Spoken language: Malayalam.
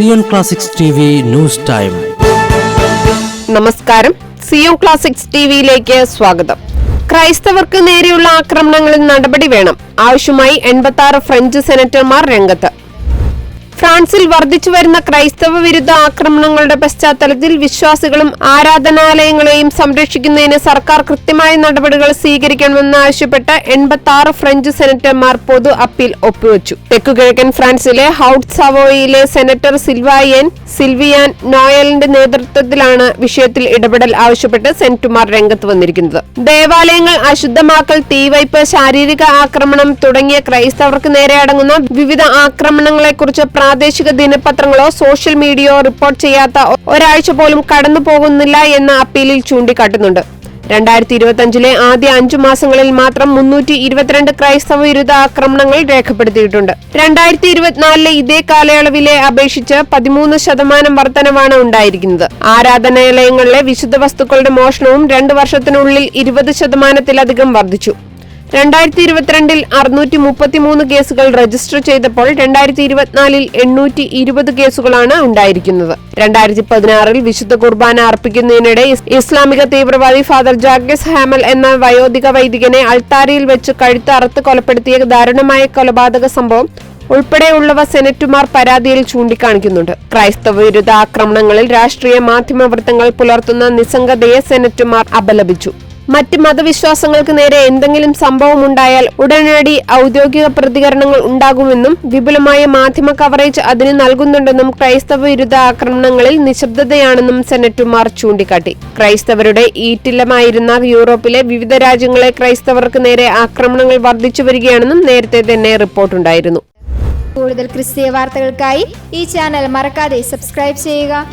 Zion classics T V news time. നമസ്കാരം. സിയോൺ ക്ലാസിക്സ് ടിവിയിലേക്ക് സ്വാഗതം. ക്രൈസ്തവർക്ക് നേരെയുള്ള ആക്രമണങ്ങളിൽ നടപടി വേണം. ആവശ്യമായി എൺപത്തി ഫ്രഞ്ച് സെനറ്റർമാർ രംഗത്ത്. ഫ്രാൻസിൽ വർദ്ധിച്ചു വരുന്ന ക്രൈസ്തവ വിരുദ്ധ ആക്രമണങ്ങളുടെ പശ്ചാത്തലത്തിൽ വിശ്വാസികളും ആരാധനാലയങ്ങളെയും സംരക്ഷിക്കുന്നതിന് സർക്കാർ കൃത്യമായ നടപടികൾ സ്വീകരിക്കണമെന്ന് ആവശ്യപ്പെട്ട് എൺപത്തി ആറ് ഫ്രഞ്ച് സെനറ്റർമാർ പൊതു അപ്പീൽ ഒപ്പുവച്ചു. തെക്കുകിഴക്കൻ ഫ്രാൻസിലെ ഹൌട്ട് സവോയിലെ സെനറ്റർ സിൽവായൻ സിൽവിയാൻ നോയലിന്റെ നേതൃത്വത്തിലാണ് വിഷയത്തിൽ ഇടപെടൽ ആവശ്യപ്പെട്ട് സെനറ്റുമാർ രംഗത്ത് വന്നിരിക്കുന്നത്. ദേവാലയങ്ങൾ അശുദ്ധമാക്കൽ തീവയ്പ് ശാരീരിക ആക്രമണം തുടങ്ങിയ ക്രൈസ്തവർക്ക് നേരെ അടങ്ങുന്ന വിവിധ ആക്രമണങ്ങളെക്കുറിച്ച് പ്രാദേശിക ദിനപത്രങ്ങളോ സോഷ്യൽ മീഡിയയോ റിപ്പോർട്ട് ചെയ്യാത്ത ഒരാഴ്ച പോലും കടന്നു പോകുന്നില്ല എന്ന അപ്പീലിൽ ചൂണ്ടിക്കാട്ടുന്നുണ്ട്. രണ്ടായിരത്തി ഇരുപത്തിയഞ്ചിലെ ആദ്യ അഞ്ചു മാസങ്ങളിൽ മാത്രം മുന്നൂറ്റി ഇരുപത്തിരണ്ട് ക്രൈസ്തവ വിരുദ്ധ ആക്രമണങ്ങൾ രേഖപ്പെടുത്തിയിട്ടുണ്ട്. രണ്ടായിരത്തി ഇരുപത്തിനാലിലെ ഇതേ കാലയളവിലെ അപേക്ഷിച്ച് പതിമൂന്ന് ശതമാനം വർധനവാണ് ഉണ്ടായിരിക്കുന്നത്. ആരാധനാലയങ്ങളിലെ വിശുദ്ധ വസ്തുക്കളുടെ മോഷണവും രണ്ടു വർഷത്തിനുള്ളിൽ ഇരുപത് ശതമാനത്തിലധികം വർദ്ധിച്ചു രണ്ടായിരത്തി ഇരുപത്തിരണ്ടിൽ അറുന്നൂറ്റി മുപ്പത്തിമൂന്ന് കേസുകൾ രജിസ്റ്റർ ചെയ്തപ്പോൾ രണ്ടായിരത്തി ഇരുപത്തിനാലിൽ എണ്ണൂറ്റി ഇരുപത് കേസുകളാണ് ഉണ്ടായിരിക്കുന്നത്. രണ്ടായിരത്തി പതിനാറിൽ വിശുദ്ധ കുർബാന അർപ്പിക്കുന്നതിനിടെ ഇസ് ഇസ്ലാമിക തീവ്രവാദി ഫാദർ ജാഗസ് ഹാമൽ എന്ന വയോധിക വൈദികനെ അൾത്താരയിൽ വെച്ച് കഴുത്ത് അറുത്ത് കൊലപ്പെടുത്തിയ ദാരുണമായ കൊലപാതക സംഭവം ഉൾപ്പെടെയുള്ളവ സെനറ്റുമാർ പരാതിയിൽ ചൂണ്ടിക്കാണിക്കുന്നുണ്ട്. ക്രൈസ്തവ വിരുദ്ധ ആക്രമണങ്ങളിൽ രാഷ്ട്രീയ മാധ്യമ വൃത്തങ്ങൾ പുലർത്തുന്ന നിസ്സംഗതയെ സെനറ്റുമാർ അപലപിച്ചു. മറ്റ് മതവിശ്വാസങ്ങൾക്ക് നേരെ എന്തെങ്കിലും സംഭവമുണ്ടായാൽ ഉടനടി ഔദ്യോഗിക പ്രതികരണങ്ങൾ ഉണ്ടാകുമെന്നും വിപുലമായ മാധ്യമ കവറേജ് അതിന് നൽകുന്നുണ്ടെന്നും ക്രൈസ്തവ വിരുദ്ധ ആക്രമണങ്ങളിൽ നിശബ്ദതയാണെന്നും സെനറ്റുമാർ ചൂണ്ടിക്കാട്ടി. ക്രൈസ്തവരുടെ ഈറ്റില്ലമായിരുന്ന യൂറോപ്പിലെ വിവിധ രാജ്യങ്ങളെ ക്രൈസ്തവർക്ക് നേരെ ആക്രമണങ്ങൾ വർദ്ധിച്ചു വരികയാണെന്നും നേരത്തെ തന്നെ റിപ്പോർട്ടുണ്ടായിരുന്നു. കൂടുതൽ ക്രിസ്തീയ വാർത്തകൾക്കായി ഈ ചാനൽ മറക്കാതെ സബ്സ്ക്രൈബ് ചെയ്യുക.